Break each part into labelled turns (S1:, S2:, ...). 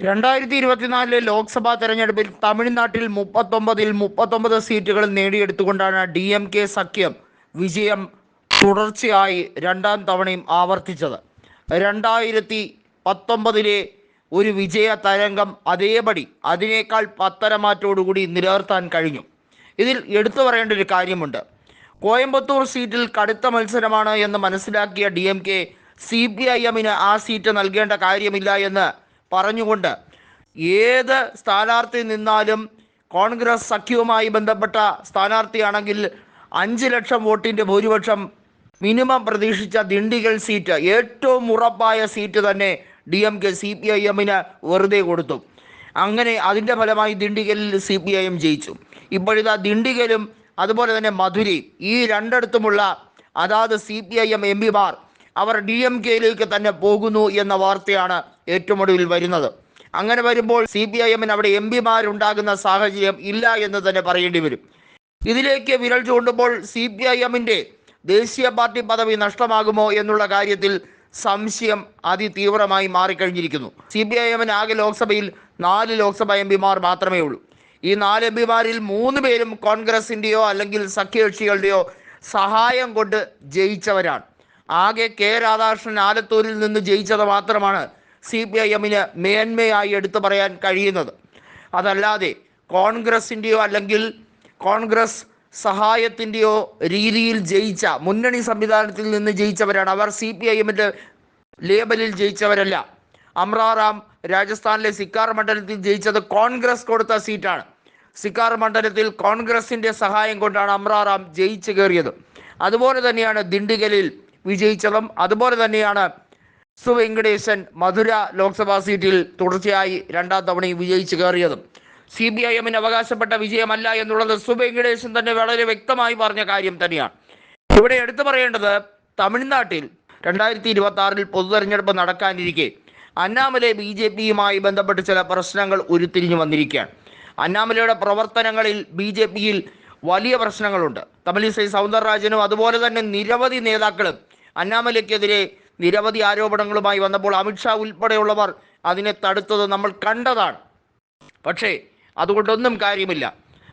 S1: രണ്ടായിരത്തി ഇരുപത്തിനാലിലെ ലോക്സഭാ തെരഞ്ഞെടുപ്പിൽ തമിഴ്നാട്ടിൽ മുപ്പത്തൊമ്പതിൽ മുപ്പത്തൊമ്പത് സീറ്റുകൾ നേടിയെടുത്തുകൊണ്ടാണ് ഡി എം കെ സഖ്യം വിജയം തുടർച്ചയായി രണ്ടാം തവണയും ആവർത്തിച്ചത്. രണ്ടായിരത്തി പത്തൊമ്പതിലെ ഒരു വിജയ തരംഗം അതേപടി അതിനേക്കാൾ പത്തരമാറ്റോടുകൂടി നിലനിർത്താൻ കഴിഞ്ഞു. ഇതിൽ എടുത്തു പറയേണ്ട ഒരു കാര്യമുണ്ട്. കോയമ്പത്തൂർ സീറ്റിൽ കടുത്ത മത്സരമാണ് എന്ന് മനസ്സിലാക്കിയ D M K C P I എമ്മിന് ആ സീറ്റ് നൽകേണ്ട കാര്യമില്ല എന്ന് പറഞ്ഞുകൊണ്ട് ഏത് സ്ഥാനാർത്ഥി നിന്നാലും കോൺഗ്രസ് സഖ്യവുമായി ബന്ധപ്പെട്ട സ്ഥാനാർത്ഥിയാണെങ്കിൽ അഞ്ച് ലക്ഷം വോട്ടിന്റെ ഭൂരിപക്ഷം മിനിമം പ്രതീക്ഷിച്ച ദിണ്ടിഗൽ സീറ്റ് ഏറ്റവും ഉറപ്പായ സീറ്റ് തന്നെ D M K C P I എമ്മിന് വെറുതെ കൊടുത്തു. അങ്ങനെ അതിന്റെ ഫലമായി ദിണ്ടിഗലിൽ സി പി ഐ എം ജയിച്ചു. ഇപ്പോഴിതാ ദിണ്ടിഗലും അതുപോലെ തന്നെ മധുരയും ഈ രണ്ടിടത്തുമുള്ള അതാത് C P I M M പിമാർ അവർ ഡി എം കെയിലേക്ക് തന്നെ പോകുന്നു എന്ന വാർത്തയാണ് ഏറ്റവും ഒടുവിൽ വരുന്നത്. അങ്ങനെ വരുമ്പോൾ സി പി ഐ എമ്മിന് അവിടെ എം പിമാരുണ്ടാകുന്ന സാഹചര്യം ഇല്ല എന്ന് തന്നെ പറയേണ്ടി വരും. ഇതിലേക്ക് വിരൽ ചൂണ്ടുമ്പോൾ സി പി ഐ എമ്മിന്റെ ദേശീയ പാർട്ടി പദവി നഷ്ടമാകുമോ എന്നുള്ള കാര്യത്തിൽ സംശയം അതിതീവ്രമായി മാറിക്കഴിഞ്ഞിരിക്കുന്നു. സി പി ഐ എമ്മിന് ആകെ ലോക്സഭയിൽ നാല് ലോക്സഭാ എം പിമാർ മാത്രമേ ഉള്ളൂ. ഈ നാല് എം പിമാരിൽ മൂന്ന് പേരും കോൺഗ്രസിന്റെയോ അല്ലെങ്കിൽ സഖ്യകക്ഷികളുടെയോ സഹായം കൊണ്ട് ജയിച്ചവരാണ്. ആകെ കെ രാധാകൃഷ്ണൻ ആലത്തൂരിൽ നിന്ന് ജയിച്ചത് മാത്രമാണ് സി പി ഐ എമ്മിന് മേന്മയായി എടുത്തു പറയാൻ കഴിയുന്നത്. അതല്ലാതെ കോൺഗ്രസിന്റെയോ അല്ലെങ്കിൽ കോൺഗ്രസ് സഹായത്തിന്റെയോ രീതിയിൽ ജയിച്ച മുന്നണി സംവിധാനത്തിൽ നിന്ന് ജയിച്ചവരാണ്. അവർ സി പി ഐ എമ്മിന്റെ ലേബലിൽ ജയിച്ചവരല്ല. അമ്രാറാം രാജസ്ഥാനിലെ സിക്കാർ മണ്ഡലത്തിൽ ജയിച്ചത് കോൺഗ്രസ് കൊടുത്ത സീറ്റാണ്. സിക്കാർ മണ്ഡലത്തിൽ കോൺഗ്രസിന്റെ സഹായം കൊണ്ടാണ് അമ്രാറാം ജയിച്ചു കയറിയത്. അതുപോലെ തന്നെയാണ് ദിണ്ടിഗലിൽ വിജയിച്ചതും. അതുപോലെ തന്നെയാണ് സുവെങ്കടേശൻ മധുര ലോക്സഭാ സീറ്റിൽ തുടർച്ചയായി രണ്ടാം തവണയും വിജയിച്ചു കയറിയതും. സി ബി ഐ എമ്മിന് അവകാശപ്പെട്ട വിജയമല്ല എന്നുള്ളത് സുവെങ്കടേശൻ തന്നെ വളരെ വ്യക്തമായി പറഞ്ഞ കാര്യം തന്നെയാണ്. ഇവിടെ എടുത്തു പറയേണ്ടത് തമിഴ്നാട്ടിൽ രണ്ടായിരത്തി ഇരുപത്തി ആറിൽ പൊതു തെരഞ്ഞെടുപ്പ് നടക്കാനിരിക്കെ അന്നാമലെ ബി ജെ പിയുമായി ബന്ധപ്പെട്ട് ചില പ്രശ്നങ്ങൾ ഉരുത്തിരിഞ്ഞു വന്നിരിക്കുകയാണ്. അന്നാമലയുടെ പ്രവർത്തനങ്ങളിൽ ബി ജെ പിയിൽ വലിയ പ്രശ്നങ്ങളുണ്ട്. തമിഴിസൈ സൗന്ദരരാജനും അതുപോലെ തന്നെ നിരവധി നേതാക്കളും അന്നാമലയ്ക്കെതിരെ നിരവധി ആരോപണങ്ങളുമായി വന്നപ്പോൾ അമിത്ഷാ ഉൾപ്പെടെയുള്ളവർ അതിനെ തടുത്തത് നമ്മൾ കണ്ടതാണ്. പക്ഷേ അതുകൊണ്ടൊന്നും കാര്യമില്ല.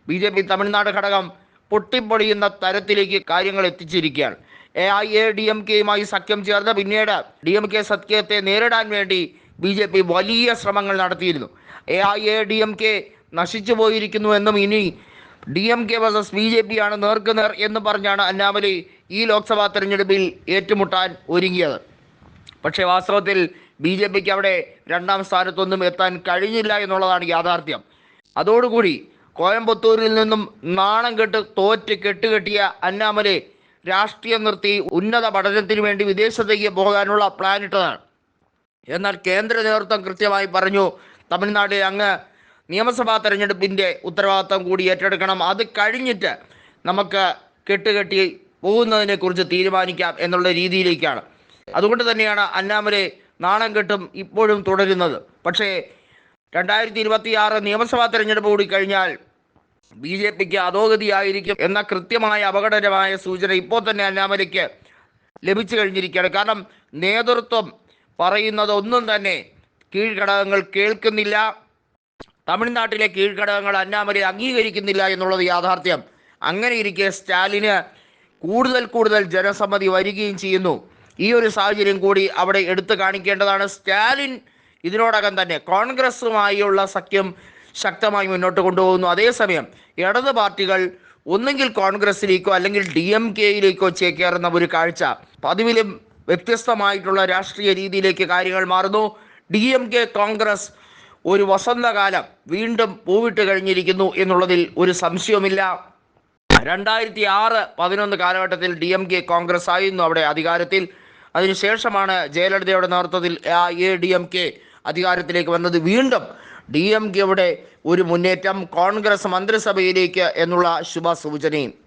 S1: ബി ജെ പി തമിഴ്നാട് ഘടകം പൊട്ടിപ്പൊളിയുന്ന തരത്തിലേക്ക് കാര്യങ്ങൾ എത്തിച്ചിരിക്കുകയാണ്. A I A D M കെയുമായി സഖ്യം ചേർന്ന് പിന്നീട് ഡി എം കെ സഖ്യത്തെ നേരിടാൻ വേണ്ടി ബി ജെ പി വലിയ ശ്രമങ്ങൾ നടത്തിയിരുന്നു. A I A D M K നശിച്ചു പോയിരിക്കുന്നു എന്നും ഇനി D M K versus B J P ആണ് നേർക്കുനേർ എന്ന് പറഞ്ഞാണ് അന്നാമലി ഈ ലോക്സഭാ തെരഞ്ഞെടുപ്പിൽ ഏറ്റുമുട്ടാൻ ഒരുങ്ങിയത്. പക്ഷേ വാസ്തവത്തിൽ ബി ജെ പിക്ക് അവിടെ രണ്ടാം സ്ഥാനത്തൊന്നും എത്താൻ കഴിഞ്ഞില്ല എന്നുള്ളതാണ് യാഥാർത്ഥ്യം. അതോടുകൂടി കോയമ്പത്തൂരിൽ നിന്നും നാണം കെട്ട് തോറ്റ് കെട്ടുകെട്ടിയ അന്നാമലെ രാഷ്ട്രീയം നിർത്തി ഉന്നത പഠനത്തിന് വേണ്ടി വിദേശത്തേക്ക് പോകാനുള്ള പ്ലാൻ ഇട്ടതാണ്. എന്നാൽ കേന്ദ്ര നേതൃത്വം കൃത്യമായി പറഞ്ഞു തമിഴ്നാട്ടിൽ അങ്ങ് നിയമസഭാ തെരഞ്ഞെടുപ്പിന്റെ ഉത്തരവാദിത്തം കൂടി ഏറ്റെടുക്കണം. അത് കഴിഞ്ഞിട്ട് നമുക്ക് കെട്ടുകെട്ടി പോകുന്നതിനെക്കുറിച്ച് തീരുമാനിക്കാം എന്നുള്ള രീതിയിലേക്കാണ്. അതുകൊണ്ട് തന്നെയാണ് അന്നാമലെ നാണം കെട്ടും ഇപ്പോഴും തുടരുന്നത്. പക്ഷേ രണ്ടായിരത്തി ഇരുപത്തി ആറ് നിയമസഭാ തെരഞ്ഞെടുപ്പ് കൂടി കഴിഞ്ഞാൽ ബി ജെ പിക്ക് അധോഗതിയായിരിക്കും എന്ന കൃത്യമായ അപകടകരമായ സൂചന ഇപ്പോൾ തന്നെ അന്നാമലയ്ക്ക് ലഭിച്ചു കഴിഞ്ഞിരിക്കുകയാണ്. കാരണം നേതൃത്വം പറയുന്നത് ഒന്നും തന്നെ കീഴ്ഘടകങ്ങൾ കേൾക്കുന്നില്ല. തമിഴ്നാട്ടിലെ കീഴ്ഘടകങ്ങൾ അന്നാമലയെ അംഗീകരിക്കുന്നില്ല എന്നുള്ളത് യാഥാർത്ഥ്യം. അങ്ങനെ ഇരിക്കെ സ്റ്റാലിന് കൂടുതൽ കൂടുതൽ ജനസമ്മതി വരികയും ചെയ്യുന്നു. ഈ ഒരു സാഹചര്യം കൂടി അവിടെ എടുത്തു കാണിക്കേണ്ടതാണ്. സ്റ്റാലിൻ ഇതിനോടകം തന്നെ കോൺഗ്രസുമായുള്ള സഖ്യം ശക്തമായി മുന്നോട്ട് കൊണ്ടുപോകുന്നു. അതേസമയം ഇടത് പാർട്ടികൾ ഒന്നുകിൽ കോൺഗ്രസിലേക്കോ അല്ലെങ്കിൽ ഡി എം കെയിലേക്കോ ചേക്കേറുന്ന ഒരു കാഴ്ച. പതിവിലും വ്യത്യസ്തമായിട്ടുള്ള രാഷ്ട്രീയ രീതിയിലേക്ക് കാര്യങ്ങൾ മാറുന്നു. ഡി എം കെ കോൺഗ്രസ് ഒരു വസന്തകാലം വീണ്ടും പൂവിട്ട് കഴിഞ്ഞിരിക്കുന്നു എന്നുള്ളതിൽ ഒരു സംശയവുമില്ല. രണ്ടായിരത്തി ആറ് പതിനൊന്ന് കാലഘട്ടത്തിൽ ഡി എം കെ കോൺഗ്രസ് ആയിരുന്നു അവിടെ അധികാരത്തിൽ. അതിനുശേഷമാണ് ജയലളിതയുടെ നേതൃത്വത്തിൽ എ ഡി എം കെ അധികാരത്തിലേക്ക് വന്നത്. വീണ്ടും ഡി എം കെയുടെ ഒരു മുന്നേറ്റം കോൺഗ്രസ് മന്ത്രിസഭയിലേക്ക് എന്നുള്ള ശുഭ സൂചനയും